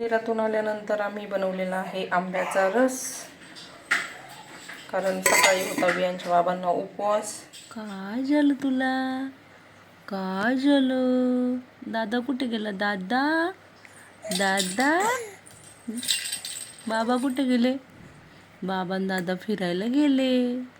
मंदिरातून आल्यानंतर आम्ही बनवलेला आहे आंब्याचा रस. कारण सकाळी होता बियांच्या बाबांना उपवास. काय झालं तुला काय झालं दादा कुठे गेला? दादा दादा. बाबा कुठे गेले? बाबा दादा फिरायला गेले.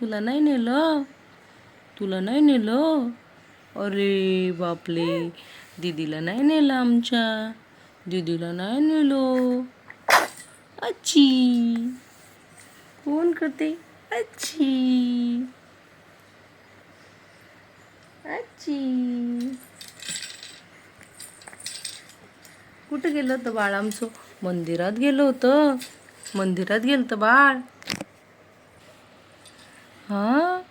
तुला नाही नेलं? तुला नाही नेलं? अरे बापले दीदीला नाही नेलं आमच्या. दीदीला नाही नेलो. अच्छी कोण करते? अच्छी अच्छी कुठं गेलं होतं बाळ आमचं? मंदिरात गेलो होतं. मंदिरात गेलं होतं बाळ. हां?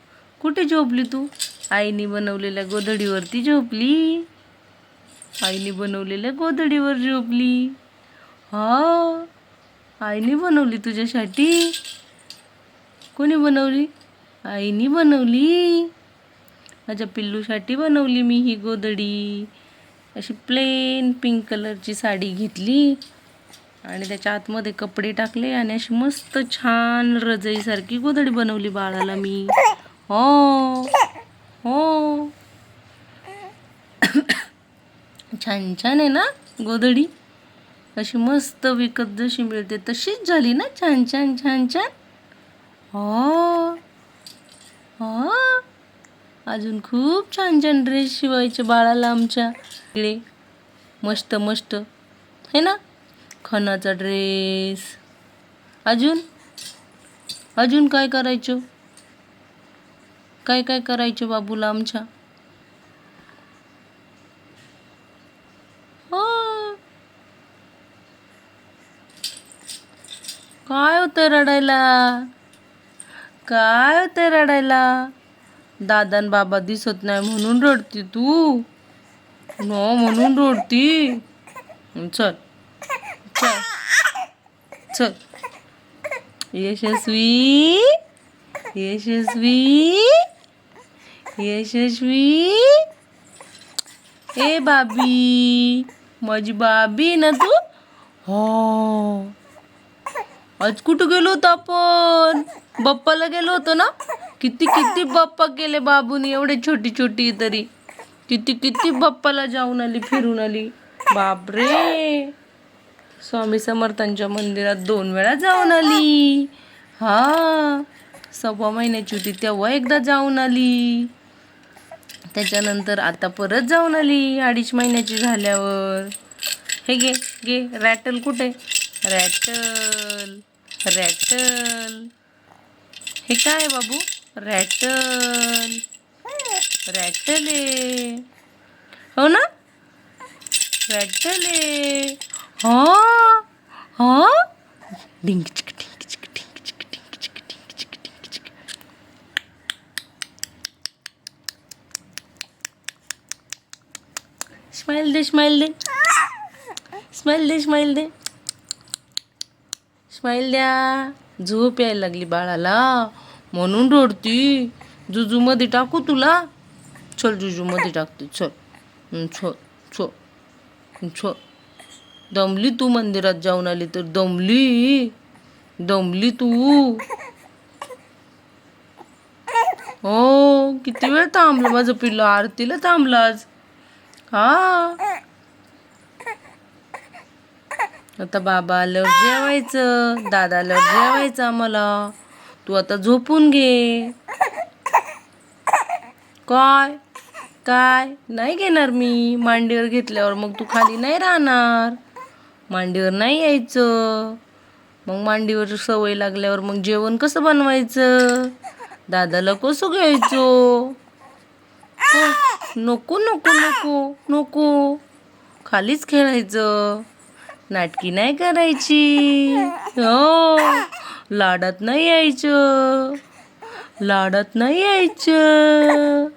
कुठे झोपली तू? आईने बनवलेल्या गोधडीवरती झोपली. आईने बनवलेल्या गोधडीवर झोपली. हा आईने बनवली तुझ्यासाठी कोणी बनवली? आईने बनवली. माझ्या पिल्लूसाठी बनवली मी ही गोधडी. अशी प्लेन पिंक कलरची साडी घेतली आणि त्याच्या आतमध्ये कपडे टाकले आणि अशी मस्त छान रजईसारखी गोधडी बनवली बाळाला मी. हो हो. छान छान आहे ना गोधडी? अशी मस्त विकत जशी मिळते तशीच झाली ना छान छान छान छान हो. हो. अजून खूप छान छान ड्रेस शिवायचे बाळाला आमच्या. इकडे मस्त मस्त. है ना? खणाचा ड्रेस अजून? अजून काय करायचो? काय काय करायचो बाबूला आमच्या हो काय होतं रडायला? काय होतं रडायला? दादान बाबा दिसत नाही म्हणून रडती तू. न म्हणून रडती. चल. चल. चल. यशस्वी. यशस्वी. यशस्वी. ए बाबी माझी बाबी ना तू? हो. आज कुठं गेलो होतो आपण? बाप्पाला गेलो होतो ना? किती किती बाप्पा गेले बाबूनी एवढे छोटी छोटी तरी. किती किती बाप्पाला जाऊन आली फिरून आली. बापरे! स्वामी समर्थांच्या मंदिरात दोन वेळा जाऊन आली. हा सव्वा महिन्याची होती तेव्हा एकदा जाऊन आली. त्याच्यानंतर आता परत जाऊन आली अडीच महिन्याची झाल्यावर. हे घे घे रॅटल कुठे? रॅटल. रॅटल. हे काय बाबू? रॅटल. रॅटल. आहे हो ना? रॅटल. आहे हा? हा डिंक स्माइल दे स्माइल दे. स्माइल दे स्माइल दे. स्माईल द्या. झोप यायला लागली बाळाला. म्हणून रडती. जुजूमध्ये टाकू तुला. चल जुजूमध्ये टाकते. चल. छो छो दमली तू मंदिरात जाऊन आली तर दमली. दमली तू. हो किती वेळ थांबलं? माझं पिल्लं आरतीला थांबलं आज. हा. आता बाबा आल्यावर जेवायचं दादा आल्यावर जेवायचं आम्हाला. तू आता झोपून घे. काय? काय? नाही घेणार मी. मांडीवर घेतल्यावर मग तू खाली नाही राहणार. मांडीवर नाही यायचं. मग मांडीवर सवय लागल्यावर मग जेवण कसं बनवायचं? दादाला कसं घ्यायचो? नको नको नको नको. खालीच खेळायचं. नाटकी नाही करायची. हो. लाडात नाही यायचं. लाडात नाही यायचं.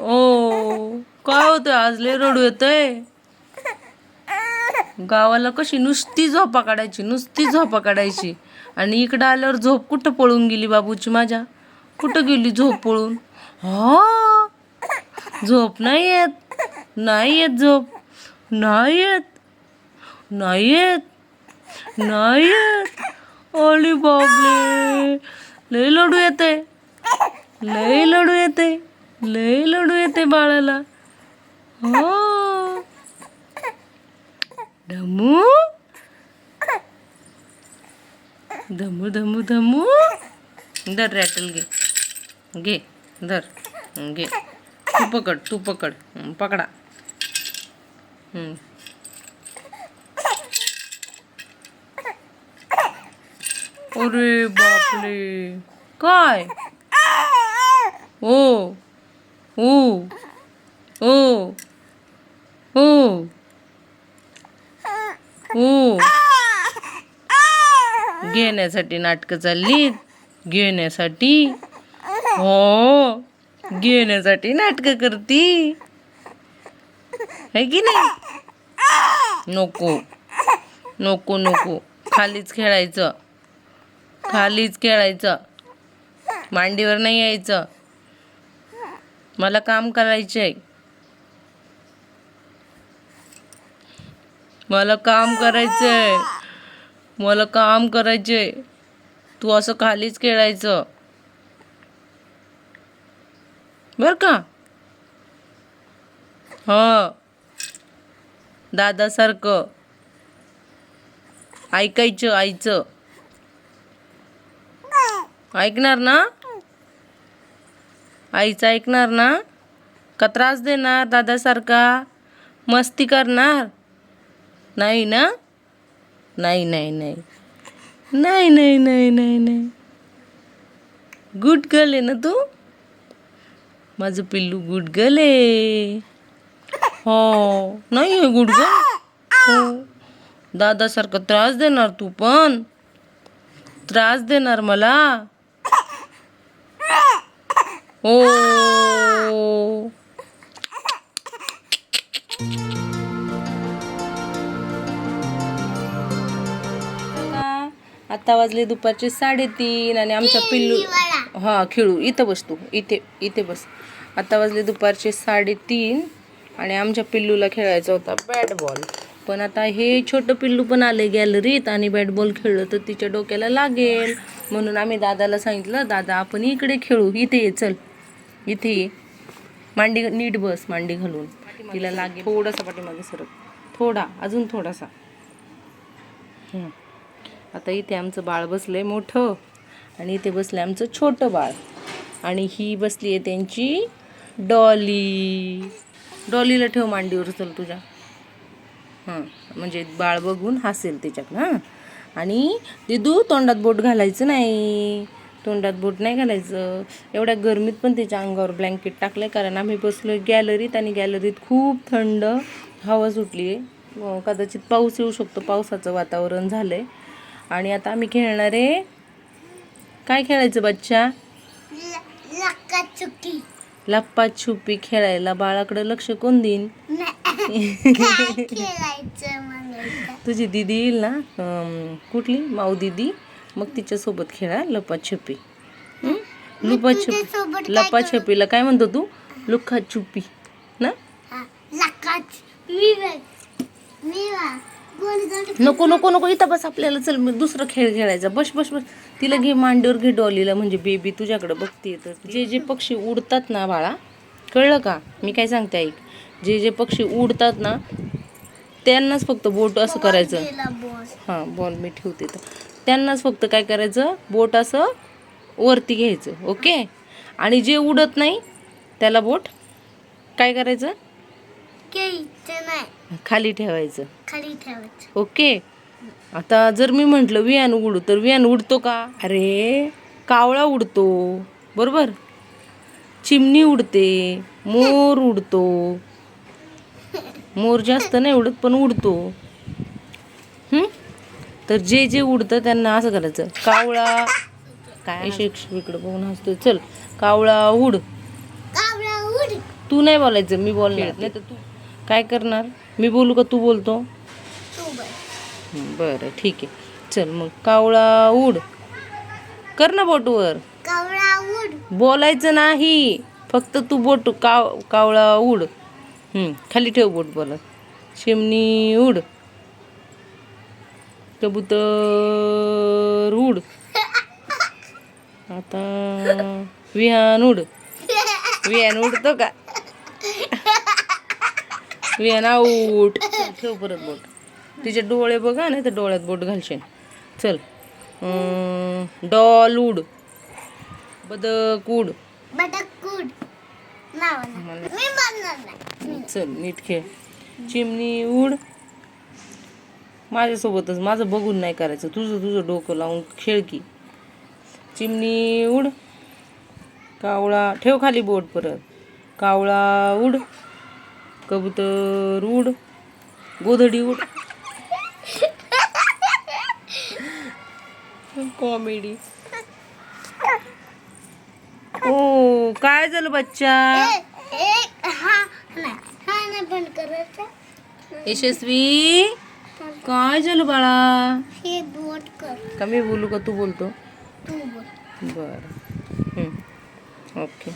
ओ काय होतंय? आज लय रडू येतंय. गावाला कशी नुसती झोपा काढायची नुसती झोपा काढायची. आणि इकडं आल्यावर झोप कुठं पळून गेली बाबूची माझ्या? कुठं गेली झोप पळून? हो? झोप नाही येत. नाही येत झोप. नाही येत नाही येत नाही येत अली बाबले लय लडू येते लय लडू येते लय लडू येते बाळाला. हो. धमू धमू धमू धमू धर रॅटल घे. घे धर. घे. तू पकड तू पकड. पकडा. अरे बापरे काय ओ ओ ओ ओ ओ घेण्यासाठी नाटकं चालली. घेण्यासाठी. हो. घेण्यासाठी नाटकं करती. है की नाही? नको. नको नको. खालीच खेळायचं. खालीच खेळायचं. मांडीवर नाही यायचं. मला काम करायचंय. मला काम करायचंय. मला काम करायचंय. तू असं खालीच खेळायचं. बर का? ह. दादासारखं. ऐकायचं आईचं. ऐकणार ना? आईचं ऐकणार ना? का त्रास देणार दादासारखा? मस्ती करणार? नाही ना? नाही नाही नाही. नाही नाही नाही नाही नाही. गुड गर्ल आहे ना तू? माझं पिल्लू गुड गर्ल आहे. हो. नाही आहे गुड गर्ल हो. दादासारखा त्रास देणार तू पण. त्रास देणार मला? हो. आता वाजले दुपारचे साडेतीन आणि आमच्या पिल्लू हा खेळू. इथं बस तू. इथे इथे बस. आता वाजले दुपारचे साडेतीन. आणि आमच्या पिल्लूला खेळायचा होता बॅट बॉल पण आता हे छोटं पिल्लू पण आले गॅलरीत आणि बॅट बॉल खेळलं तर तिच्या डोक्याला लागेल. म्हणून आम्ही दादाला सांगितलं दादा आपण इकडे खेळू इथे ये चल. इथे ये. मांडी नीट बस मांडी घालून. तिला लागेल. थोडासा पाठीमागे सरक. थोडा अजून थोडासा. आता इथे आमचं बाळ बसलंय मोठं आणि इथे बसलंय आमचं छोटं बाळ. आणि ही बसली आहे त्यांची डॉली. डॉलीला ठेव मांडीवर चल तुझ्या. हां म्हणजे बाळ बघून हसेल त्याच्यात हां. आणि दिदू तोंडात बोट घालायचं नाही. तोंडात बोट नाही घालायचं. एवढ्या गरमीत पण त्याच्या अंगावर ब्लँकेट टाकलं आहे कारण आम्ही बसलो गॅलरीत आणि गॅलरीत खूप थंड हवा सुटली आहे. कदाचित पाऊस येऊ शकतो पावसाचं वातावरण झालं आहे आणि आता आम्ही खेळणार आहे. काय खेळायचं बच्चा? चुकी. लप्पा छुपी खेळायला बाळाकडे लक्ष कोण देईन? तुझी दिदी येईल ना? कुठली? माऊ दिदी? मग तिच्यासोबत खेळा लपाछपी लुपाछपी लपाछपीला काय म्हणतो तू? लुक्का छुपी. ना? मी मी नको नको नको. इथं बस आपल्याला चल मग दुसरा खेळ खेळायचा. बस बस बस. तिला घे मांडीवर घे डॉलीला म्हणजे बेबी तुझ्याकडे बघते तर. जे जे पक्षी उडतात ना बाळा कळलं का? मी काय सांगते ऐक. जे जे पक्षी उडतात ना त्यांनाच फक्त बोट असं करायचं. हां बॉल मी ठेवते तर त्यांनाच फक्त काय करायचं बोट असं वरती घ्यायचं ओके? आणि जे उडत नाही त्याला बोट काय करायचं? नाही. खाली ठेवायचं. खाली ठेवायचं. ओके. आता जर मी म्हटलं वियान उडू तर वियान उडतो का? अरे कावळा उडतो. बरोबर? चिमणी उडते मोर उडतो. मोर जास्त नाही उडत पण उडतो. हं? तर जे जे उडतं त्यांना असं करायचं कावळा. काय इकडे बघून हसतोय. चल कावळा उड. कावळा उड. तू नाही बोलायचं मी बोलणार. नाही तर तू काय करणार? मी बोलू का तू बोलतो? हं, बरं ठीक आहे. चल मग कावळा उड. कर ना बोटवर. बोलायचं नाही. फक्त तू बोट काव कावळा उड. खाली ठेव बोट बोलत चिमणी उड. कबूतर उड. आता विहान उड. विहान उडतो का? विहान आऊट चल, ठेव परत बोट. तिचे डोळे बघा नाही तर डोळ्यात बोट घालशील. चल. डॉल उड. बदक उड. बटकूड नाव ना. मी म्हणणार नाही. चल नीट खेळ. चिमणी उड. माझ्यासोबतच माझं बघून नाही करायचं. तुझं तुझं डोकं लावून खेळ की. चिमणी उड. कावळा ठेव खाली बोट परत. कावळा उड. कबूतर उड गोधडी उड. कॉमेडी ओ काय झालं बच्चा? यशस्वी? काय झालं बाळा? कमी बोलू का? तू बोलतो. बर. ओके.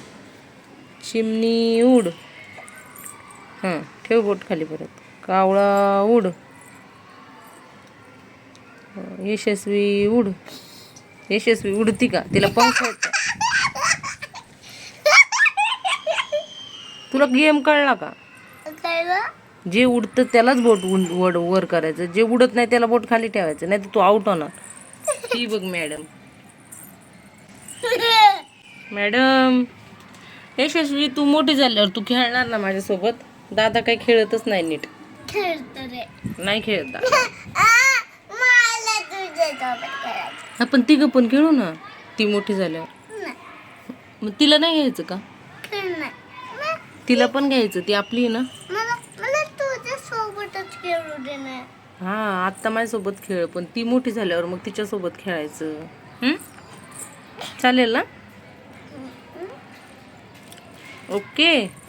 चिमणी उड. हां ठेव बोट खाली परत. कावळा उड. यशस्वी उड. यशस्वी उडती का? तिला पंख आहेत? तुला गेम कळला का? जे उडतं त्यालाच बोट उड वर वर करायचं. जे उडत नाही त्याला बोट खाली ठेवायचं. नाही तर तू आउट होणार. ती बघ मॅडम. मॅडम यशस्वी तू मोठी झाल्यावर तू खेळणार ना माझ्यासोबत? दादा काही खेळतच नाही नीट. नाही खेळता. आपण तिघं पण खेळू ना. ती मोठी झाल्यावर. नाही. मग तिला नाही घ्यायचं का? तिला पण घ्यायचं ती आपली ना. हा आत्ता माझ्यासोबत खेळ पण ती मोठी झाल्यावर मग तिच्यासोबत खेळायचं? चालेल ना? ओके.